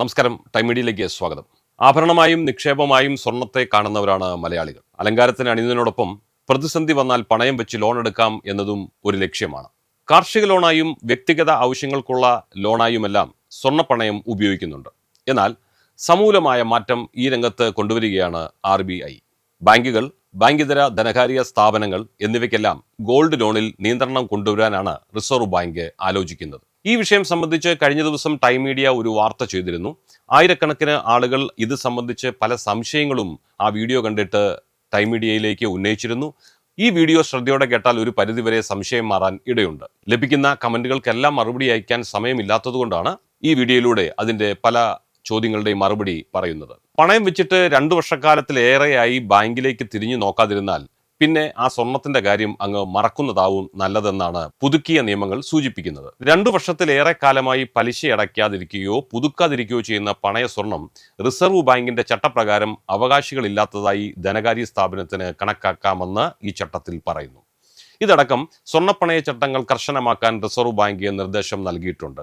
നമസ്കാരം. ടൈം മീഡിയയിലേക്ക് സ്വാഗതം. ആഭരണമായും നിക്ഷേപമായും സ്വർണത്തെ കാണുന്നവരാണ് മലയാളികൾ. അലങ്കാരത്തിന് അണിയുന്നതിനോടൊപ്പം പ്രതിസന്ധി വന്നാൽ പണയം വെച്ച് ലോൺ എടുക്കാം എന്നതും ഒരു ലക്ഷ്യമാണ്. കാർഷിക ലോണായും വ്യക്തിഗത ആവശ്യങ്ങൾക്കുള്ള ലോണായുമെല്ലാം സ്വർണപ്പണയം ഉപയോഗിക്കുന്നുണ്ട്. എന്നാൽ സമൂലമായ മാറ്റം ഈ രംഗത്ത് കൊണ്ടുവരികയാണ് ആർ ബി ഐ. ബാങ്കുകൾ ബാങ്കിതര ധനകാര്യ സ്ഥാപനങ്ങൾ എന്നിവയ്ക്കെല്ലാം ഗോൾഡ് ലോണിൽ നിയന്ത്രണം കൊണ്ടുവരാനാണ് റിസർവ് ബാങ്ക് ആലോചിക്കുന്നത്. ഈ വിഷയം സംബന്ധിച്ച് കഴിഞ്ഞ ദിവസം ടൈം മീഡിയ ഒരു വാർത്ത ചെയ്തിരുന്നു. ആയിരക്കണക്കിന് ആളുകൾ ഇത് സംബന്ധിച്ച് പല സംശയങ്ങളും ആ വീഡിയോ കണ്ടിട്ട് ടൈം മീഡിയയിലേക്ക് ഉന്നയിച്ചിരുന്നു. ഈ വീഡിയോ ശ്രദ്ധയോടെ കേട്ടാൽ ഒരു പരിധിവരെ സംശയം മാറാൻ ഇടയുണ്ട്. ലഭിക്കുന്ന കമന്റുകൾക്കെല്ലാം മറുപടി അയക്കാൻ സമയമില്ലാത്തതുകൊണ്ടാണ് ഈ വീഡിയോയിലൂടെ അതിന്റെ പല ചോദ്യങ്ങളുടെയും മറുപടി പറയുന്നത്. പണയം വെച്ചിട്ട് രണ്ടു വർഷക്കാലത്തിലേറെയായി ബാങ്കിലേക്ക് തിരിഞ്ഞു നോക്കാതിരുന്നാൽ പിന്നെ ആ സ്വർണത്തിന്റെ കാര്യം അങ്ങ് മറക്കുന്നതാവും നല്ലതെന്നാണ് പുതുക്കിയ നിയമങ്ങൾ സൂചിപ്പിക്കുന്നത്. രണ്ടു വർഷത്തിലേറെ കാലമായി പലിശ അടയ്ക്കാതിരിക്കുകയോ പുതുക്കാതിരിക്കുകയോ ചെയ്യുന്ന പണയ സ്വർണം റിസർവ് ബാങ്കിന്റെ ചട്ടപ്രകാരം അവകാശികളില്ലാത്തതായി ധനകാര്യ സ്ഥാപനത്തിന് കണക്കാക്കാമെന്ന് ഈ ചട്ടത്തിൽ പറയുന്നു. ഇതടക്കം സ്വർണപ്പണയ ചട്ടങ്ങൾ കർശനമാക്കാൻ റിസർവ് ബാങ്ക് നിർദ്ദേശം നൽകിയിട്ടുണ്ട്.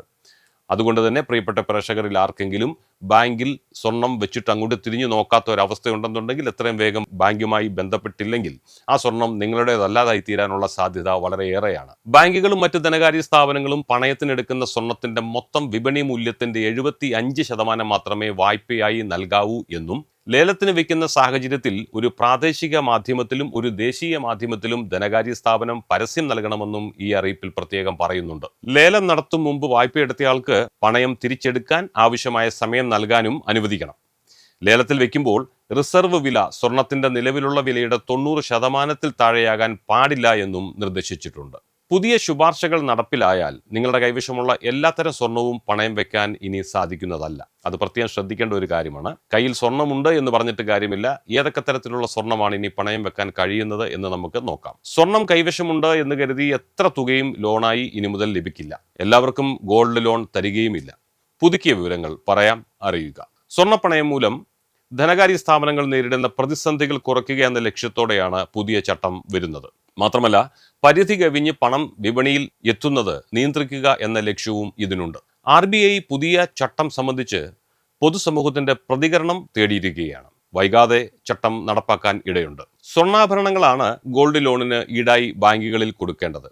അതുകൊണ്ട് തന്നെ പ്രിയപ്പെട്ട പ്രേക്ഷകരിൽ ആർക്കെങ്കിലും ബാങ്കിൽ സ്വർണം വെച്ചിട്ട് അങ്ങോട്ട് തിരിഞ്ഞു നോക്കാത്ത ഒരവസ്ഥയുണ്ടെന്നുണ്ടെങ്കിൽ എത്രയും വേഗം ബാങ്കുമായി ബന്ധപ്പെട്ടില്ലെങ്കിൽ ആ സ്വർണം നിങ്ങളുടേതല്ലാതായി തീരാനുള്ള സാധ്യത വളരെയേറെയാണ്. ബാങ്കുകളും മറ്റ് ധനകാര്യ സ്ഥാപനങ്ങളും പണയത്തിനെടുക്കുന്ന സ്വർണത്തിന്റെ മൊത്തം വിപണി മൂല്യത്തിന്റെ എഴുപത്തി ശതമാനം മാത്രമേ വായ്പയായി നൽകാവൂ എന്നും ലേലത്തിന് വെക്കുന്ന സാഹചര്യത്തിൽ ഒരു പ്രാദേശിക മാധ്യമത്തിലും ഒരു ദേശീയ മാധ്യമത്തിലും ധനകാര്യ സ്ഥാപനം പരസ്യം നൽകണമെന്നും ഈ അറിയിപ്പിൽ പ്രത്യേകം പറയുന്നുണ്ട്. ലേലം നടത്തും മുമ്പ് വായ്പയെടുത്തയാൾക്ക് പണയം തിരിച്ചെടുക്കാൻ ആവശ്യമായ സമയം നൽകാനും അനുവദിക്കണം. ലേലത്തിൽ വെക്കുമ്പോൾ റിസർവ് വില സ്വർണത്തിന്റെ നിലവിലുള്ള വിലയുടെ തൊണ്ണൂറ് ശതമാനത്തിൽ താഴെയാകാൻ പാടില്ല എന്നും നിർദ്ദേശിച്ചിട്ടുണ്ട്. പുതിയ ശുപാർശകൾ നടപ്പിലായാൽ നിങ്ങളുടെ കൈവശമുള്ള എല്ലാത്തരം സ്വർണവും പണയം വെക്കാൻ ഇനി സാധിക്കുന്നതല്ല. അത് പ്രത്യേകം ശ്രദ്ധിക്കേണ്ട ഒരു കാര്യമാണ്. കയ്യിൽ സ്വർണമുണ്ട് എന്ന് പറഞ്ഞിട്ട് കാര്യമില്ല. ഏതൊക്കെ തരത്തിലുള്ള സ്വർണമാണ് ഇനി പണയം വെക്കാൻ കഴിയുന്നത് എന്ന് നമുക്ക് നോക്കാം. സ്വർണം കൈവശമുണ്ട് എന്ന് കരുതി എത്ര തുകയും ലോണായി ഇനി മുതൽ ലഭിക്കില്ല. എല്ലാവർക്കും ഗോൾഡ് ലോൺ തരികയുമില്ല. പുതുക്കിയ വിവരങ്ങൾ പറയാം അറിയുക. സ്വർണപ്പണയം മൂലം ധനകാര്യ സ്ഥാപനങ്ങൾ നേരിടുന്ന പ്രതിസന്ധികൾ കുറയ്ക്കുക എന്ന ലക്ഷ്യത്തോടെയാണ് പുതിയ ചട്ടം വരുന്നത്. മാത്രമല്ല പരിധി കവിഞ്ഞ് പണം വിപണിയിൽ എത്തുന്നത് നിയന്ത്രിക്കുക എന്ന ലക്ഷ്യവും ഇതിനുണ്ട്. ആർ ബി ഐ പുതിയ ചട്ടം സംബന്ധിച്ച് പൊതുസമൂഹത്തിന്റെ പ്രതികരണം തേടിയിരിക്കുകയാണ്. വൈകാതെ ചട്ടം നടപ്പാക്കാൻ ഇടയുണ്ട്. സ്വർണാഭരണങ്ങളാണ് ഗോൾഡ് ലോണിന് ഈടായി ബാങ്കുകളിൽ കൊടുക്കേണ്ടത്.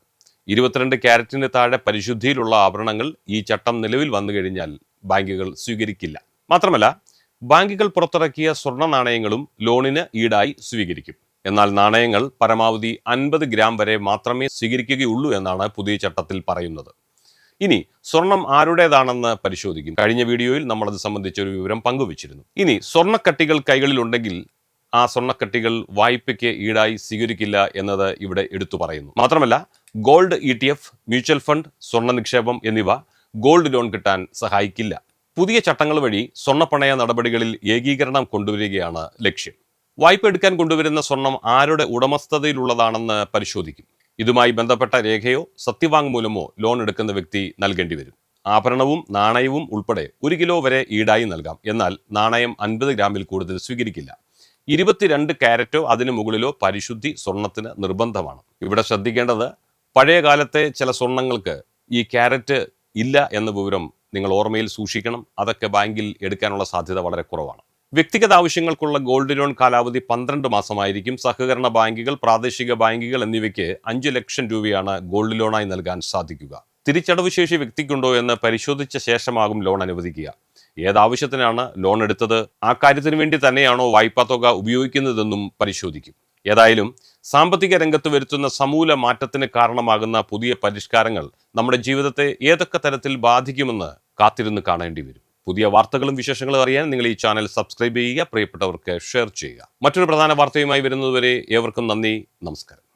ഇരുപത്തിരണ്ട് ക്യാരറ്റിന് താഴെ പരിശുദ്ധിയിലുള്ള ആഭരണങ്ങൾ ഈ ചട്ടം നിലവിൽ വന്നു കഴിഞ്ഞാൽ ബാങ്കുകൾ സ്വീകരിക്കില്ല. മാത്രമല്ല ബാങ്കുകൾ പുറത്തിറക്കിയ സ്വർണ നാണയങ്ങളും ലോണിന് ഈടായി സ്വീകരിക്കും. എന്നാൽ നാണയങ്ങൾ പരമാവധി അൻപത് ഗ്രാം വരെ മാത്രമേ സ്വീകരിക്കുകയുള്ളൂ എന്നാണ് പുതിയ ചട്ടത്തിൽ പറയുന്നത്. ഇനി സ്വർണം ആരുടേതാണെന്ന് പരിശോധിക്കും. കഴിഞ്ഞ വീഡിയോയിൽ നമ്മൾ അത് സംബന്ധിച്ച ഒരു വിവരം പങ്കുവച്ചിരുന്നു. ഇനി സ്വർണക്കട്ടികൾ കൈകളിലുണ്ടെങ്കിൽ ആ സ്വർണക്കട്ടികൾ വായ്പയ്ക്ക് ഈടായി സ്വീകരിക്കില്ല എന്നത് ഇവിടെ എടുത്തു പറയുന്നു. മാത്രമല്ല gold E T F mutual fund സ്വർണ നിക്ഷേപം എന്നിവ ഗോൾഡ് ലോൺ കിട്ടാൻ സഹായിക്കില്ല. പുതിയ ചട്ടങ്ങൾ വഴി സ്വർണപ്പണയ നടപടികളിൽ ഏകീകരണം കൊണ്ടുവരികയാണ് ലക്ഷ്യം. വായ്പ എടുക്കാൻ കൊണ്ടുവരുന്ന സ്വർണം ആരുടെ ഉടമസ്ഥതയിലുള്ളതാണെന്ന് പരിശോധിക്കും. ഇതുമായി ബന്ധപ്പെട്ട രേഖയോ സത്യവാങ്മൂലമോ ലോൺ എടുക്കുന്ന വ്യക്തി നൽകേണ്ടി വരും. ആഭരണവും നാണയവും ഉൾപ്പെടെ ഒരു കിലോ വരെ ഈടായി നൽകാം. എന്നാൽ നാണയം അൻപത് ഗ്രാമിൽ കൂടുതൽ സ്വീകരിക്കില്ല. ഇരുപത്തിരണ്ട് ക്യാരറ്റോ അതിനു മുകളിലോ പരിശുദ്ധി സ്വർണത്തിന് നിർബന്ധമാണ്. ഇവിടെ ശ്രദ്ധിക്കേണ്ടത് പഴയ കാലത്തെ ചില സ്വർണങ്ങൾക്ക് ഈ ക്യാരറ്റ് ഇല്ല എന്ന വിവരം നിങ്ങൾ ഓർമ്മയിൽ സൂക്ഷിക്കണം. അതൊക്കെ ബാങ്കിൽ എടുക്കാനുള്ള സാധ്യത വളരെ കുറവാണ്. വ്യക്തിഗത ആവശ്യങ്ങൾക്കുള്ള ഗോൾഡ് ലോൺ കാലാവധി പന്ത്രണ്ട് മാസമായിരിക്കും. സഹകരണ ബാങ്കുകൾ പ്രാദേശിക ബാങ്കുകൾ എന്നിവയ്ക്ക് അഞ്ച് ലക്ഷം രൂപയാണ് ഗോൾഡ് ലോണായി നൽകാൻ സാധിക്കുക. തിരിച്ചടവ് ശേഷി വ്യക്തിക്കുണ്ടോ എന്ന് പരിശോധിച്ച ശേഷമാകും ലോൺ അനുവദിക്കുക. ഏതാവശ്യത്തിനാണ് ലോൺ എടുത്തത്? ആ കാര്യത്തിന് വേണ്ടി തന്നെയാണോ വായ്പാ തുക ഉപയോഗിക്കുന്നതെന്നും പരിശോധിക്കും. ഏതായാലും സാമ്പത്തിക രംഗത്ത് വരുത്തുന്ന സമൂല മാറ്റത്തിന് കാരണമാകുന്ന പുതിയ പരിഷ്കാരങ്ങൾ നമ്മുടെ ജീവിതത്തെ ഏതൊക്കെ തരത്തിൽ ബാധിക്കുമെന്ന് കാത്തിരുന്ന് കാണേണ്ടി വരും. പുതിയ വാർത്തകളും വിശേഷങ്ങളും അറിയാൻ നിങ്ങൾ ഈ ചാനൽ സബ്സ്ക്രൈബ് ചെയ്യുക പ്രിയപ്പെട്ടവർക്ക് ഷെയർ ചെയ്യുക. മറ്റൊരു പ്രധാന വാർത്തയുമായി വരുന്നതുവരെ ഏവർക്കും നന്ദി നമസ്കാരം.